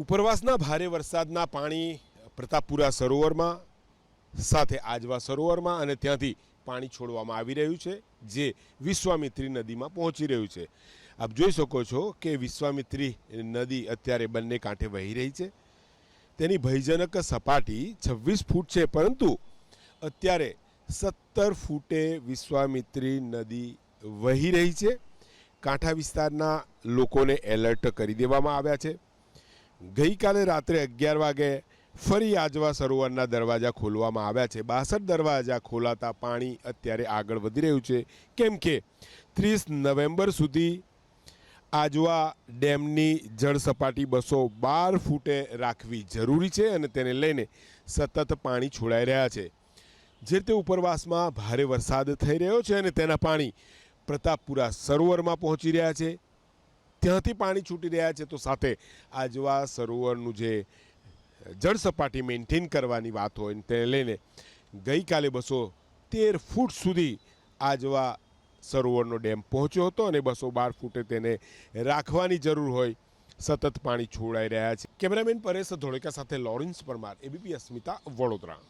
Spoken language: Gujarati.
ઉપરવાસના ભારે વરસાદના પાણી પ્રતાપપુરા સરોવરમાં, સાથે આજવા સરોવરમાં અને ત્યાંથી પાણી છોડવામાં આવી રહ્યું છે, જે વિશ્વામિત્રી નદીમાં પહોંચી રહ્યું છે. આપ જોઈ શકો છો કે વિશ્વામિત્રી નદી અત્યારે બંને કાંઠે વહી રહી છે. તેની ભયજનક સપાટી છવ્વીસ ફૂટ છે, પરંતુ અત્યારે સત્તર ફૂટે વિશ્વામિત્રી નદી વહી રહી છે. કાંઠા વિસ્તારના લોકોને એલર્ટ કરી દેવામાં આવ્યા છે. ગઈકાલે રાત્રે અગિયાર વાગે ફરી આજવા સરોવરના દરવાજા ખોલવામાં આવ્યા છે. બાસઠ દરવાજા ખોલાતા પાણી અત્યારે આગળ વધી રહ્યું છે. કેમ કે ત્રીસ નવેમ્બર સુધી આજવા ડેમની જળ સપાટી બસો બાર ફૂટે રાખવી જરૂરી છે અને તેને લઈને સતત પાણી છોડાઈ રહ્યા છે. જે રીતે ઉપરવાસમાં ભારે વરસાદ થઈ રહ્યો છે અને તેના પાણી પ્રતાપપુરા સરોવરમાં પહોંચી રહ્યા છે. ત્યાંથી પાણી છૂટી રહ્યા છે તો સાથે આજવા સરોવરનું જે જળ સપાટી મેન્ટેન કરવાની વાત હોય તેને લઈને ગઈકાલે બસો તેર ફૂટ સુધી આજવા સરોવરનો ડેમ પહોંચ્યો હતો અને બસો બાર ફૂટે તેને રાખવાની જરૂર હોય સતત પાણી છોડાઈ રહ્યા છે. કેમેરામેન પરેશ ધોળેકા સાથે લોરેન્સ પરમાર એબીપી અસ્મિતા વડોદરા.